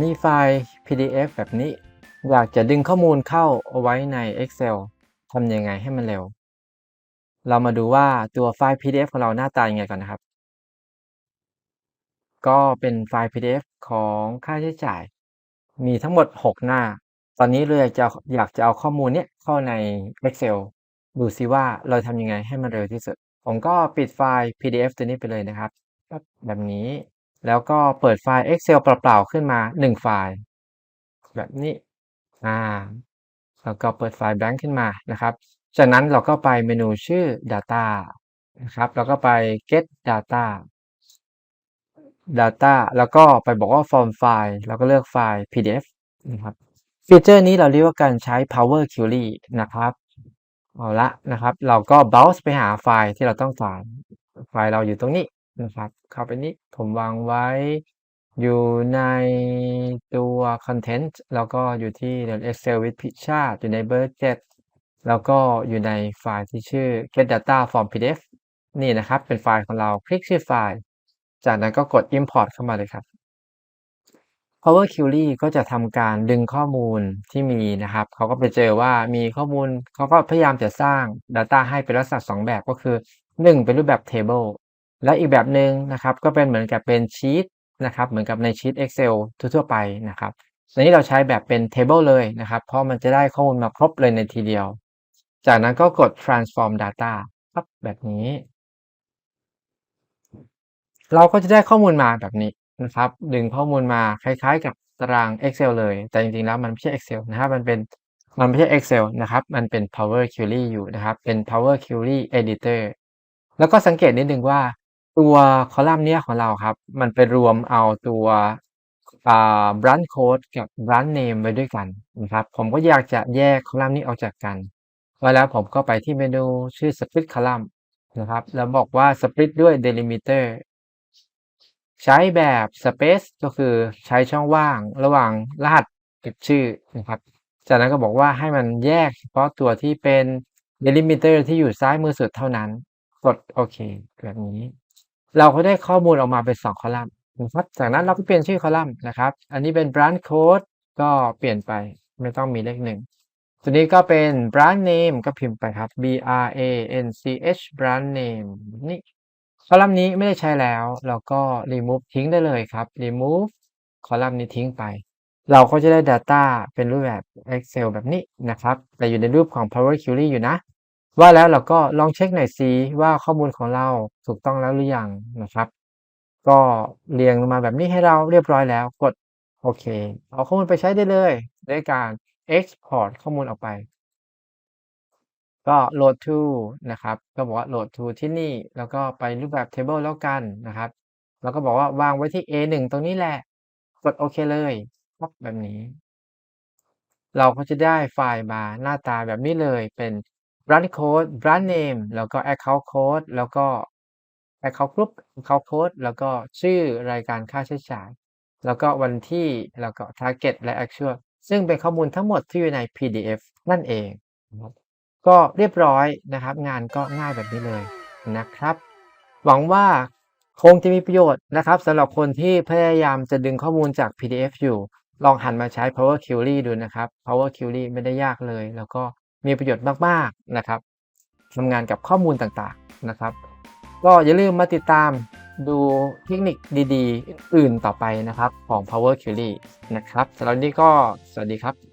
มีไฟล์ PDF แบบนี้ อยากจะดึงข้อมูลเข้าเอาไว้ใน Excel ทำยังไงให้มันเร็ว เรามาดูว่าตัวไฟล์ PDF ของเราหน้าตายังไงก่อนนะครับ ก็เป็นไฟล์ PDF ของค่าใช้จ่าย มีทั้งหมด 6 หน้า ตอนนี้เราอยากจะอยากจะเอาข้อมูลเนี้ยเข้าใน Excel ดูซิว่าเราทำยังไงให้มันเร็วที่สุด ผมก็ปิดไฟล์ PDF ตัวนี้ไปเลยนะครับปั๊บแบบนี้ แล้วก็เปิดไฟล์ Excel เปล่าๆขึ้นมา 1 ไฟล์ แบบนี้อ่าแล้วก็เปิดไฟล์ blank ขึ้นมานะครับ จากนั้นเราก็ไปเมนูชื่อ data นะครับ แล้วก็ไป get data data แล้วก็ไปบอกว่า form file แล้วก็เลือกไฟล์ PDF นะครับฟีเจอร์นี้เราเรียกว่าการใช้ Power Query นะครับเอาละนะครับ เราก็ browse ไปหาไฟล์ที่เราต้องการไฟล์เราอยู่ตรงนี้ นะครับเข้าไปนี้ผมวางไว้อยู่ในตัว content แล้วก็อยู่ที่ Excel with Picture อยู่ใน budget แล้วก็อยู่ในไฟล์ที่ชื่อ get data from pdf นี่นะครับ เป็นไฟล์ของเราคลิกชื่อไฟล์ จากนั้นก็กด import เข้ามาเลยครับ Power Query ก็จะทำการดึงข้อมูลที่มีนะครับ เขาก็ไปเจอว่ามีข้อมูล เขาก็พยายามจะสร้าง Data ให้เป็นลักษณะ 2 แบบก็คือ 1 เป็นรูปแบบ Table และอีกแบบหนึ่งนะครับก็เป็นเหมือนกับเป็นชีตนะครับเหมือนกับในชีต Excel ทั่วๆไปนะครับอันนี้เราใช้แบบเป็น Table เลยนะครับเพราะมันจะได้ข้อมูลมาครบเลยในทีเดียว จากนั้นก็กด transform data ครับแบบนี้ เราก็จะได้ข้อมูลมาแบบนี้นะครับ ดึงข้อมูลมาคล้ายๆ กับตาราง Excel เลย แต่จริงๆแล้วมันไม่ใช่ Excel นะครับมันเป็นมันไม่ใช่ Excel นะครับ มันเป็น Power Query อยู่นะครับ เป็น Power Query Editor แล้วก็สังเกตนิดหนึ่งว่า ตัวคอลัมน์เนี้ยของเราครับ มันไปรวมเอาตัวอ่า branch code กับ branch name ไว้ด้วยกันนะครับ ผมก็อยากจะแยกคอลัมน์นี้ออกจากกันไว้แล้วผมก็ไปที่เมนูชื่อ Split Column นะครับ แล้วบอกว่า Split ด้วย Delimiter ใช้แบบ Space ก็คือใช้ช่องว่างระหว่างรหัสกับชื่อนะครับ จากนั้นก็บอกว่าให้มันแยกเฉพาะตัวที่เป็น Delimiter ที่อยู่ซ้ายมือสุดเท่านั้น กดโอเคแบบนี้ เราก็ได้ข้อมูลออกมาเป็น 2 คอลัมน์นะครับ จากนั้นเราก็เปลี่ยนชื่อคอลัมน์นะครับ อันนี้เป็น branch code ก็เปลี่ยนไปไม่ต้องมีเลขหนึ่งตัวนี้ก็เป็น branch name ก็พิมพ์ไปครับ b r a n c h branch name นี่คอลัมน์นี้ไม่ได้ใช้แล้ว เราก็ remove ทิ้งได้เลยครับ remove คอลัมน์นี้ทิ้งไป เราก็จะได้ Data เป็นรูปแบบ Excel แบบนี้นะครับ แต่อยู่ในรูปของ Power Query อยู่นะ ว่าแล้วเราก็ลองเช็คหน่อยซิว่าข้อมูลของเราถูกต้องแล้วหรือยังนะครับ ก็เรียงมาแบบนี้ให้เราเรียบร้อยแล้วกดโอเค เอาข้อมูลไปใช้ได้เลยด้วยการ Export ข้อมูลออกไป ก็ Load to นะครับ ก็บอกว่า Load to ที่นี่ แล้วก็ไปรูปแบบ Table แล้วกันนะครับ แล้วก็บอกว่าวางไว้ที่ A1 ตรงนี้แหละ กดโอเคเลยปับแบบนี้ เราก็จะได้ไฟล์มาหน้าตาแบบนี้เลยเป็น branch code branch name แล้วก็ account code แล้วก็ account group account code แล้วก็ชื่อรายการค่าใช้จ่าย แล้วก็วันที่แล้วก็ target และ actual ซึ่งเป็นข้อมูลทั้งหมดที่อยู่ใน PDF นั่นเองก็เรียบร้อยนะครับ งานก็ง่ายแบบนี้เลยนะครับ หวังว่าคงจะมีประโยชน์นะครับสำหรับคนที่พยายามจะดึงข้อมูลจาก PDF อยู่ ลองหันมาใช้ Power Query ดูนะครับ Power Query ไม่ได้ยากเลย แล้วก็ มีประโยชน์มากๆนะครับทำงานกับข้อมูลต่างๆนะครับ ก็อย่าลืมมาติดตามดูเทคนิคดีๆ อื่นๆต่อไปนะครับของ Power Query นะครับสำหรับนี้ก็สวัสดีครับ